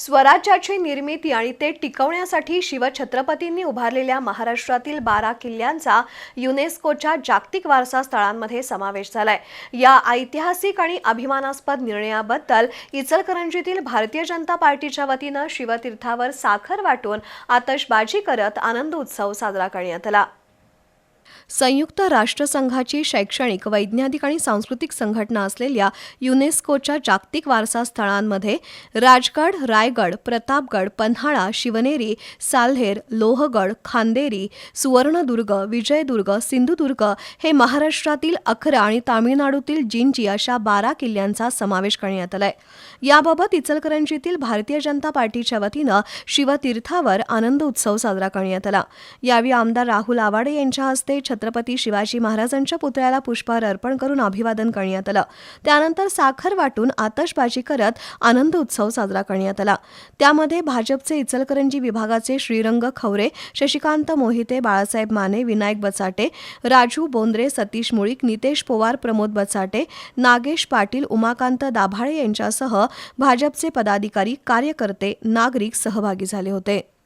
स्वराज्याची निर्मिती आणि ते टिकवण्यासाठी शिवछत्रपतींनी उभारलेल्या महाराष्ट्रातील बारा किल्ल्यांचा युनेस्कोच्या जागतिक वारसा स्थळांमध्ये समावेश झालाय. या ऐतिहासिक आणि अभिमानास्पद निर्णयाबद्दल इचलकरंजीतील भारतीय जनता पार्टीच्या वतीनं शिवतीर्थावर साखर वाटून आतषबाजी करत आनंद उत्सव साजरा करण्यात आला. संयुक्त राष्ट्रसंघाची शैक्षणिक वैज्ञानिक आणि सांस्कृतिक संघटना असलेल्या युनेस्कोच्या जागतिक वारसा स्थळांमध्ये राजगड रायगड प्रतापगड पन्हाळा शिवनेरी साल्हेर लोहगड खांदेरी सुवर्णदुर्ग विजयदुर्ग सिंधुदुर्ग हे महाराष्ट्रातील अकरा आणि तामिळनाडूतील जिंजी अशा बारा किल्ल्यांचा समावेश करण्यात आलाय. याबाबत इचलकरंजीतील भारतीय जनता पार्टीच्या वतीनं शिवतीर्थावर आनंद उत्सव साजरा करण्यात आला. यावेळी आमदार राहुल आवाडे यांच्या हस्ते छत्रपती शिवाजी महाराजांच्या पुतळ्याला पुष्पहार अर्पण करून अभिवादन करण्यात आलं. त्यानंतर साखर वाटून आतषबाजी करत आनंद उत्सव साजरा करण्यात आला. त्यामध्ये भाजपचे इचलकरंजी विभागाचे श्रीरंग खवरे शशिकांत मोहिते बाळासाहेब माने विनायक बचाटे राजू बोंद्रे सतीश मुळीक नितेश पोवार प्रमोद बचाटे नागेश पाटील उमाकांत दाभाळे यांच्यासह भाजपचे पदाधिकारी कार्यकर्ते नागरिक सहभागी झाले होते.